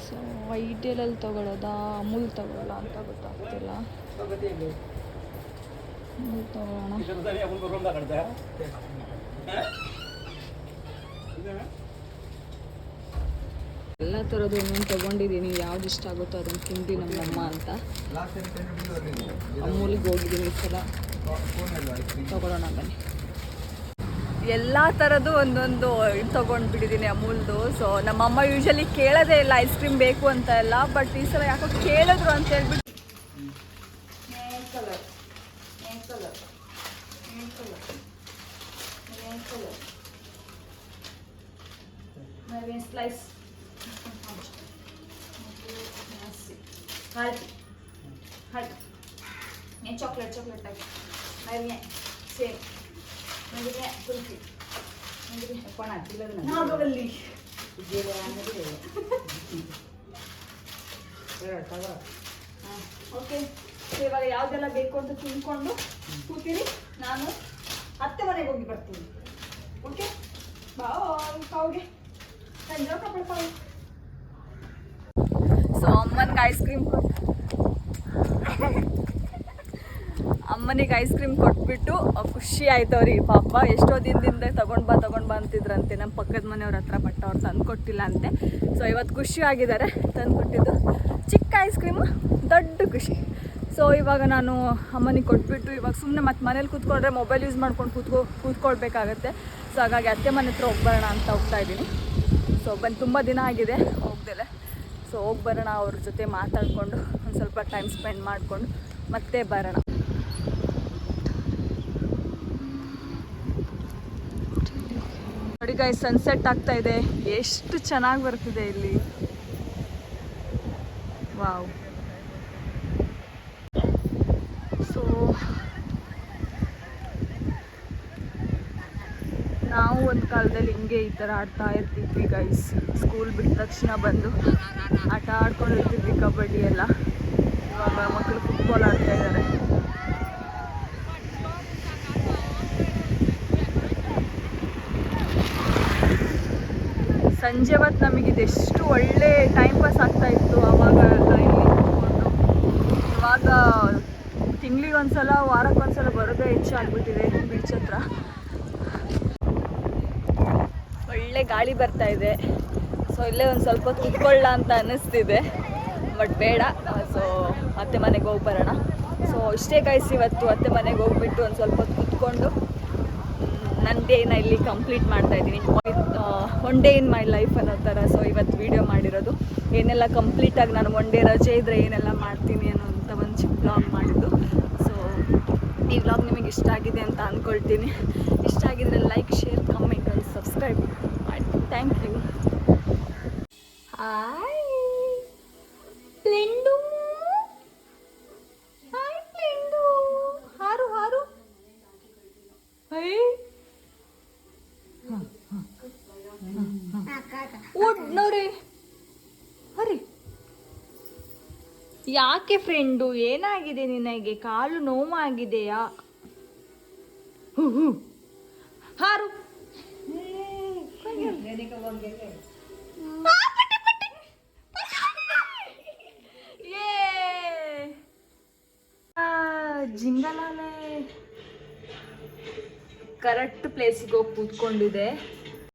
ಸೊ ಐಟೇಲಲ್ಲಿ ತಗೊಳ್ಳೋದಾ, ಅಮೂಲ್ ತಗೊಳ್ಳೋಣ ಅಂತ ಗೊತ್ತಾಗ್ತಿಲ್ಲ. ಅಮೂಲ್ ತಗೊಳ್ಳೋಣ. ಎಲ್ಲ ಥರದ್ದು ಒಂದೊಂದು ತೊಗೊಂಡಿದ್ದೀನಿ. ಯಾವ್ದು ಇಷ್ಟ ಆಗುತ್ತೋ ಅದನ್ನು ತಿಂದು ನಮ್ಮಮ್ಮ ಅಂತ. ಅಮೂಲಿಗೆ ಹೋಗಿದ್ದೀನಿ ಈ ಸಲ. ತಗೊಳ್ಳೋಣ ಬನ್ನಿ. ಎಲ್ಲ ಥರದ್ದು ಒಂದೊಂದು ಇದು ತೊಗೊಂಡ್ಬಿಟ್ಟಿದ್ದೀನಿ ಅಮೂಲ್ದು. ಸೊ ನಮ್ಮಮ್ಮ ಯೂಶಲಿ ಕೇಳೋದೇ ಇಲ್ಲ ಐಸ್ ಕ್ರೀಮ್ ಬೇಕು ಅಂತ ಎಲ್ಲ ಬಟ್ ಈ ಸಲ ಯಾಕೋ ಕೇಳಿದ್ರು ಅಂತ ಹೇಳ್ಬಿಟ್ಟು ಸ್ಲೈಸ್ ಹಾಲ್ಟಿ ಹಾಲ್ಟಿ ಏನು ಚಾಕ್ಲೇಟ್ ಚಾಕ್ಲೇಟ್ ಆಗಿ ನೈವ್ಯ ಸೇಮ್ ನೈವ್ಯ ಕುಲ್ಫಿ ನಾಗವಲ್ಲಿ ಓಕೆ ಇವಾಗ ಯಾವುದೆಲ್ಲ ಬೇಕು ಅಂತ ತಿನ್ಕೊಂಡು ಕೂತೀರಿ. ನಾನು ಅತ್ತೆ ಮನೆಗೆ ಹೋಗಿ ಬರ್ತೀನಿ. ಓಕೆ ಬಾಯ್ ಕಾವ್ಗೆ ಸೊ ಅಮ್ಮನಿಗೆ ಐಸ್ ಕ್ರೀಮ್ ಅಮ್ಮನಿಗೆ ಐಸ್ ಕ್ರೀಮ್ ಕೊಟ್ಬಿಟ್ಟು ಖುಷಿ ಆಯ್ತು ಅವ್ರಿಗೆ. ಪಾಪ, ಎಷ್ಟೋ ದಿನದಿಂದ ತಗೊಂಡ್ ಬಾ ತಗೊಂಡ್ ಬಾ ಅಂತಿದ್ರಂತೆ. ನಮ್ಮ ಪಕ್ಕದ ಮನೆಯವ್ರ ಹತ್ರ ಬಟ್ ಅವ್ರು ತಂದು ಕೊಟ್ಟಿಲ್ಲ ಅಂತೆ ಸೊ ಇವತ್ತು ಖುಷಿ ಆಗಿದ್ದಾರೆ ತಂದು ಕೊಟ್ಟಿದ್ದು ಚಿಕ್ಕ ಐಸ್ ಕ್ರೀಮು ದೊಡ್ಡ ಖುಷಿ. ಸೊ ಇವಾಗ ನಾನು ಅಮ್ಮನಿಗೆ ಕೊಟ್ಬಿಟ್ಟು, ಇವಾಗ ಸುಮ್ಮನೆ ಮತ್ತೆ ಮನೇಲಿ ಕೂತ್ಕೊಂಡ್ರೆ ಮೊಬೈಲ್ ಯೂಸ್ ಮಾಡ್ಕೊಂಡು ಕೂತ್ಕೊ ಕೂತ್ಕೊಳ್ಬೇಕಾಗತ್ತೆ. ಸೊ ಹಾಗಾಗಿ ಅತ್ತೆ ಮನೆ ಹತ್ರ ಹೋಗ್ಬರೋಣ ಅಂತ ಹೋಗ್ತಾ ಇದ್ದೀನಿ. ಸೊ ಬಂದು ತುಂಬ ದಿನ ಆಗಿದೆ ಹೋಗ್ದಲೆ. ಸೊ ಹೋಗಿ ಬರೋಣ, ಅವ್ರ ಜೊತೆ ಮಾತಾಡಿಕೊಂಡು, ಒಂದು ಸ್ವಲ್ಪ ಟೈಮ್ ಸ್ಪೆಂಡ್ ಮಾಡಿಕೊಂಡು, ಮತ್ತೆ ಬರೋಣ. ನೋಡಿ ಸನ್ಸೆಟ್ ಆಗ್ತಾ ಇದೆ. ಎಷ್ಟು ಚೆನ್ನಾಗಿ ಬರ್ತಿದೆ ಇಲ್ಲಿ. ವಾವ್ ಸೊ ನಾವು ಒಂದು ಕಾಲದಲ್ಲಿ ಹಿಂಗೆ ಈ ಥರ ಆಡ್ತಾ ಇರ್ತಿದ್ವಿ ಗೈಸ್ ಸ್ಕೂಲ್ ಬಿಟ್ಟ ತಕ್ಷಣ ಬಂದು ಆಟ ಆಡ್ಕೊಂಡಿರ್ತಿದ್ವಿ ಕಬಡ್ಡಿ ಎಲ್ಲ. ಇವಾಗ ಮಕ್ಕಳು ಫುಟ್ಬಾಲ್ ಆಡ್ತಾ ಇದ್ದಾರೆ ಸಂಜೆ ಹೊತ್ತು ನಮಗೆ ಇದೆಷ್ಟು ಒಳ್ಳೆ ಟೈಮ್ ಪಾಸ್ ಆಗ್ತಾ ಇತ್ತು ಆವಾಗ ಎಲ್ಲ ಇಲ್ಲಿ ಕೂತ್ಕೊಂಡು. ಇವಾಗ ತಿಂಗ್ಳಿಗೆ ಒಂದ್ಸಲ ವಾರಕ್ಕೆ ಒಂದ್ಸಲ ಬರೋದೇ ಹೆಚ್ಚಾಗ್ಬಿಟ್ಟಿದೆ ಬೀಚ್ ಹತ್ರ. ಒಳ್ಳೆ ಗಾಳಿ ಬರ್ತಾ ಇದೆ. ಸೊ ಇಲ್ಲೇ ಒಂದು ಸ್ವಲ್ಪ ಕುತ್ಕೊಳ್ಳ ಅಂತ ಅನ್ನಿಸ್ತಿದೆ. ಬಟ್ ಬೇಡ. ಸೊ ಅತ್ತೆ ಮನೆಗೆ ಹೋಗಿ ಬರೋಣ. ಸೊ ಇಷ್ಟೇ ಕಾಯಿಸಿ ಇವತ್ತು ಅತ್ತೆ ಮನೆಗೆ ಹೋಗ್ಬಿಟ್ಟು ಒಂದು ಸ್ವಲ್ಪ ಹೊತ್ತು ಕುತ್ಕೊಂಡು ನನ್ನ ಡೇನ ಇಲ್ಲಿ ಕಂಪ್ಲೀಟ್ ಮಾಡ್ತಾ ಇದ್ದೀನಿ. One day in my life ಅನ್ನೋ ಥರ ಸೊ ಇವತ್ತು ವೀಡಿಯೋ ಮಾಡಿರೋದು. ಏನೆಲ್ಲ ಕಂಪ್ಲೀಟಾಗಿ ನಾನು ಒನ್ ಡೇ ರಜೆ ಇದ್ದರೆ ಏನೆಲ್ಲ ಮಾಡ್ತೀನಿ ಅನ್ನೋಂಥ ಒಂದು ಚಿಕ್ಕ ಬ್ಲಾಗ್ ಮಾಡಿದ್ದು. ಸೊ ಈ ವ್ಲಾಗ್ ನಿಮಗೆ ಇಷ್ಟ ಆಗಿದೆ ಅಂತ ಅಂದ್ಕೊಳ್ತೀನಿ ಇಷ್ಟ ಆಗಿದ್ರೆ ಲೈಕ್ ಶೇರ್ ಕಮೆಂಟ್ ಒಂದು subscribe thank you hi friend hi friend ಹಾರು ಹಾರು ಓಡ್ನೋರಿ ಹರಿ ಯಾಕೆ ಫ್ರೆಂಡು ಏನಾಗಿದೆ ನಿನಗೆ? ಕಾಲು ನೋವಾಗಿದೆಯಾ. ಹಾರು ಜಿಂಗಲಾಲೆ. ಕರೆಕ್ಟ್ ಪ್ಲೇಸಿಗೆ ಹೋಗಿ ಕೂತ್ಕೊಂಡಿದೆ.